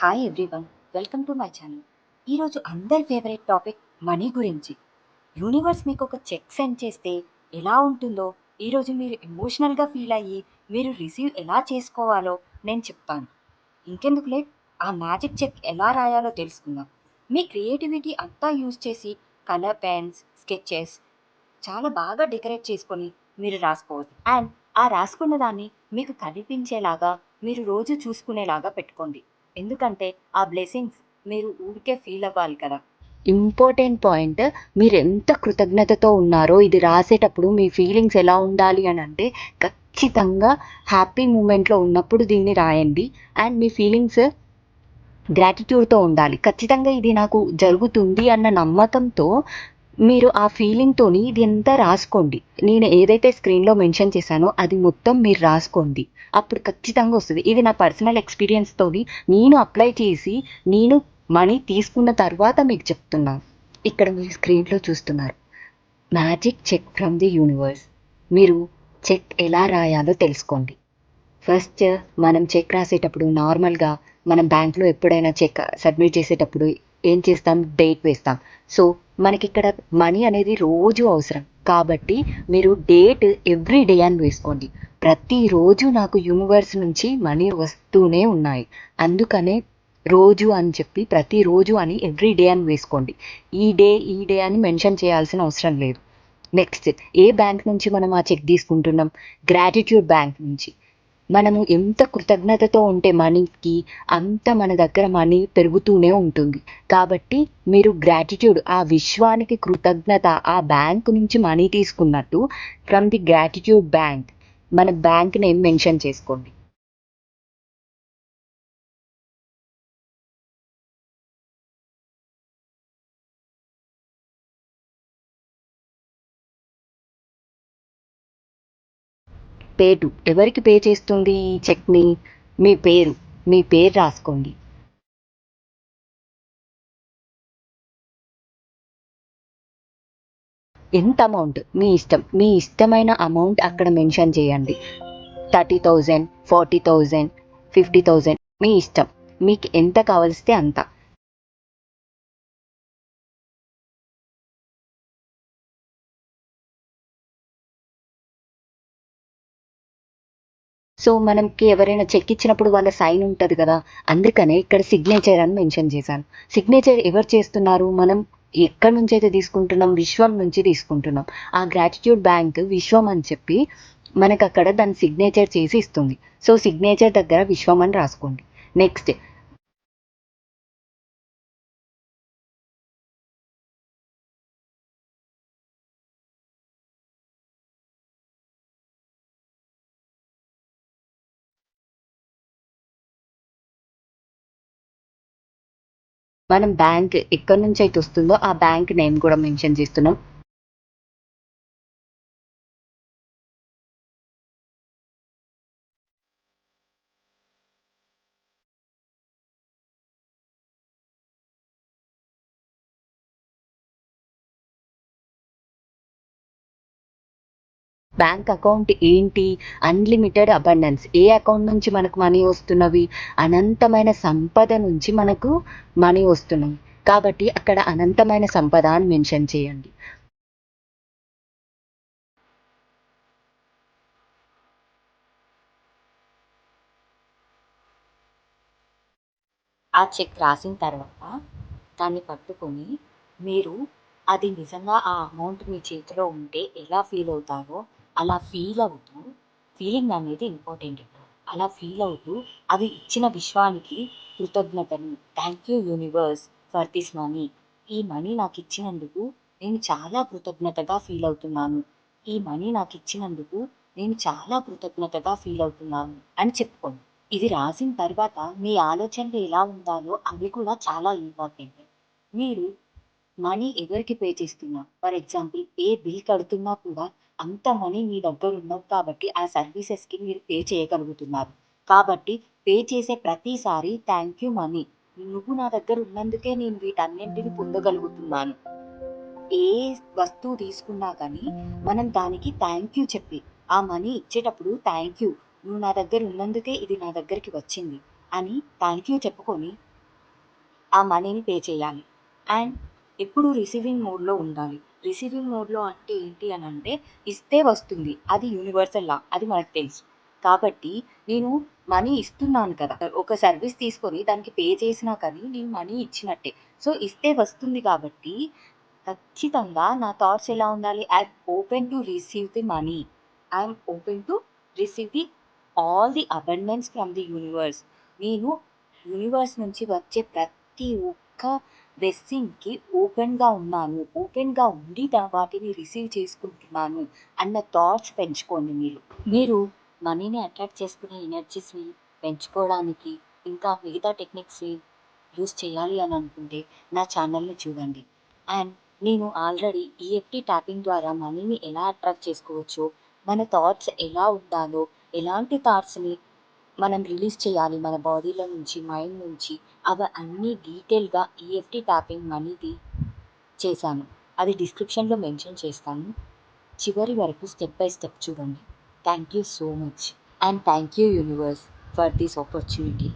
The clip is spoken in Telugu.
Hi everyone welcome to my channel ఈరోజు అందరి ఫేవరెట్ టాపిక్ మనీ గురించి. యూనివర్స్ మీకు ఒక చెక్ సెండ్ చేస్తే ఎలా ఉంటుందో ఈరోజు మీరు ఎమోషనల్గా ఫీల్ అయ్యి మీరు రిసీవ్ ఎలా చేసుకోవాలో నేను చెప్తాను. ఇంకెందుకు లేట్ ఆ మ్యాజిక్ చెక్ ఎలా రాయాలో తెలుసుకుందాం. మీ క్రియేటివిటీ అంతా యూజ్ చేసి కలర్ పెన్స్ స్కెచెస్ చాలా బాగా డెకరేట్ చేసుకొని మీరు రాసుకోవచ్చు. అండ్ ఆ రాసుకున్న దాన్ని మీకు కనిపించేలాగా మీరు రోజు చూసుకునేలాగా పెట్టుకోండి. ఎందుకంటే ఆ బ్లెస్సింగ్స్ మీరు ఊరికే ఫీల్ అవ్వాలి కదా. ఇంపార్టెంట్ పాయింట్ మీరు ఎంత కృతజ్ఞతతో ఉన్నారో ఇది రాసేటప్పుడు మీ ఫీలింగ్స్ ఎలా ఉండాలి అని అంటే ఖచ్చితంగా హ్యాపీ మూమెంట్లో ఉన్నప్పుడు దీన్ని రాయండి. అండ్ మీ ఫీలింగ్స్ గ్రాటిట్యూడ్తో ఉండాలి. ఖచ్చితంగా ఇది నాకు జరుగుతుంది అన్న నమ్మకంతో మీరు ఆ ఫీలింగ్తోని ఇది అంతా రాసుకోండి. నేను ఏదైతే స్క్రీన్లో మెన్షన్ చేశానో అది మొత్తం మీరు రాసుకోండి. అప్పుడు ఖచ్చితంగా వస్తుంది. ఇది నా పర్సనల్ ఎక్స్పీరియన్స్తోని నేను అప్లై చేసి నేను మనీ తీసుకున్న తర్వాత మీకు చెప్తున్నాను ఇక్కడ మీరు స్క్రీన్లో చూస్తున్నారు. Magic cheque from the universe మీరు చెక్ ఎలా రాయాలో తెలుసుకోండి. ఫస్ట్ మనం చెక్ రాసేటప్పుడు నార్మల్గా మనం బ్యాంక్లో ఎప్పుడైనా చెక్ సబ్మిట్ చేసేటప్పుడు ఏం చేస్తాం? డేట్ వేస్తాం. సో మనకి ఇక్కడ మనీ అనేది రోజు అవసరం. కాబట్టి మీరు డేట్ ఎవ్రీ డే అని వేసుకోండి. ప్రతిరోజు నాకు యూనివర్స్ నుంచి మనీ వస్తూనే ఉన్నాయి. అందుకనే రోజు అని చెప్పి ప్రతిరోజు అని ఎవ్రీ డే అని వేసుకోండి. ఈ డే ఈ డే అని మెన్షన్ చేయాల్సిన అవసరం లేదు. నెక్స్ట్ ఏ బ్యాంక్ నుంచి మనం ఆ చెక్ తీసుకుంటున్నాం? గ్రాటిట్యూడ్ బ్యాంక్ నుంచి. మనము ఎంత కృతజ్ఞతతో ఉంటే మనీకి అంత మన దగ్గర మనీ పెరుగుతూనే ఉంటుంది. కాబట్టి మీరు గ్రాటిట్యూడ్ ఆ విశ్వానికి కృతజ్ఞత ఆ బ్యాంక్ నుంచి మనీ తీసుకున్నట్టు ఫ్రమ్ ది గ్రాటిట్యూడ్ బ్యాంక్ మన బ్యాంక్ నేమ్ మెన్షన్ చేసుకోండి. పే టు ఎవరికి పే చేస్తుంది ఈ చెక్ని మీ పేరు మీ పేరు రాసుకోండి. ఎంత అమౌంట్ మీ ఇష్టం. మీ ఇష్టమైన అమౌంట్ అక్కడ మెన్షన్ చేయండి. Thirty thousand forty thousand fifty thousand. మీ ఇష్టం. మీకు ఎంత కావలిస్తే అంత. సో మనకి ఎవరైనా చెక్ ఇచ్చినప్పుడు వాళ్ళ సైన్ ఉంటుంది కదా అందుకనే ఇక్కడ సిగ్నేచర్ అని మెన్షన్ చేశాను. సిగ్నేచర్ ఎవరు చేస్తున్నారు? మనం ఎక్కడి నుంచి అయితే తీసుకుంటున్నాం? విశ్వం నుంచి తీసుకుంటున్నాం. ఆ గ్రాటిట్యూడ్ బ్యాంక్ విశ్వం అని చెప్పి మనకు అక్కడ దాని సిగ్నేచర్ చేసి ఇస్తుంది. సో సిగ్నేచర్ దగ్గర విశ్వం అని రాసుకోండి. నెక్స్ట్ మనం బ్యాంక్ ఎక్కడి నుంచి అయితే వస్తుందో ఆ బ్యాంక్ నేమ్ కూడా మెన్షన్ చేస్తున్నాం. బ్యాంక్ అకౌంట్ ఏంటి? Unlimited abundance. ఏ అకౌంట్ నుంచి మనకు మనీ వస్తున్నవి? అనంతమైన సంపద నుంచి మనకు మనీ వస్తున్నాయి కాబట్టి అక్కడ అనంతమైన సంపద అని మెన్షన్ చేయండి. ఆ చెక్ రాసిన తర్వాత దాన్ని పట్టుకొని మీరు అది నిజంగా ఆ అమౌంట్ మీ చేతిలో ఉంటే ఎలా ఫీల్ అవుతారో అలా ఫీల్ అవుతూ ఫీలింగ్ అనేది ఇంపార్టెంట్ అలా ఫీల్ అవుతూ అవి ఇచ్చిన విశ్వానికి కృతజ్ఞతని thank you universe for this money ఈ మనీ నాకు ఇచ్చినందుకు నేను చాలా కృతజ్ఞతగా ఫీల్ అవుతున్నాను. ఈ మనీ నాకు ఇచ్చినందుకు నేను చాలా కృతజ్ఞతగా ఫీల్ అవుతున్నాను అని చెప్పుకోండి. ఇది రాసిన తర్వాత మీ ఆలోచనలు ఎలా ఉండాలో అవి కూడా చాలా ఇంపార్టెంట్ మీరు మనీ ఎవరికి పే చేస్తున్నా? ఫర్ ఎగ్జాంపుల్ ఏ బిల్ కడుతున్నా కూడా అంత మనీ మీ దగ్గర ఉన్నది కాబట్టి ఆ సర్వీసెస్కి మీరు పే చేయగలుగుతున్నారు. కాబట్టి పే చేసే ప్రతిసారి థ్యాంక్ యూ మనీ నువ్వు నా దగ్గర ఉన్నందుకే నేను వీటన్నింటిని పొందగలుగుతున్నాను. ఏ వస్తువు తీసుకున్నా కానీ మనం దానికి థ్యాంక్ యూ చెప్పి ఆ మనీ ఇచ్చేటప్పుడు థ్యాంక్ యూ నువ్వు నా దగ్గర ఉన్నందుకే ఇది నా దగ్గరికి వచ్చింది అని థ్యాంక్ యూ చెప్పుకొని ఆ మనీని పే చేయాలి. అండ్ ఎప్పుడు రిసీవింగ్ మోడ్లో ఉండాలి. రిసీవింగ్ మోడ్లో అంటే ఏంటి అని అంటే ఇస్తే వస్తుంది. అది యూనివర్సల్ లా. అది మనకు తెలుసు. కాబట్టి నేను మనీ ఇస్తున్నాను కదా. ఒక సర్వీస్ తీసుకొని దానికి పే చేసినా కానీ నేను మనీ ఇచ్చినట్టే. సో ఇస్తే వస్తుంది కాబట్టి ఖచ్చితంగా నా థాట్స్ ఎలా ఉండాలి? I'm open to receive the money I'm open to receive the all the abundance from the universe నేను యూనివర్స్ నుంచి వచ్చే ప్రతి ఒక్క బ్లెస్సింగ్కి ఓపెన్గా ఉన్నాను ఓపెన్గా ఉండి వాటిని రిసీవ్ చేసుకుంటున్నాను అన్న థాట్స్ పెంచుకోండి మీరు. మీరు మనీని అట్రాక్ట్ చేసుకునే ఎనర్జీస్ని పెంచుకోవడానికి ఇంకా మిగతా టెక్నిక్స్ని యూస్ చేయాలి అని అనుకుంటే నా ఛానల్ని చూడండి. అండ్ నేను ఆల్రెడీ ఈఎఫ్టీ ట్యాపింగ్ ద్వారా మనీని ఎలా అట్రాక్ట్ చేసుకోవచ్చో మన థాట్స్ ఎలా ఉండాలో ఎలాంటి థాట్స్ని మనం రిలీజ్ చేయాలి. మన బాడీలో నుంచి మైండ్ నుంచి అవి అన్నీ డీటెయిల్గా ఈఎఫ్టీ ట్యాపింగ్ అనేది చేశాను. అది డిస్క్రిప్షన్లో మెన్షన్ చేస్తాను. చివరి వరకు స్టెప్ బై స్టెప్ చూడండి. Thank you so much and thank you universe for this opportunity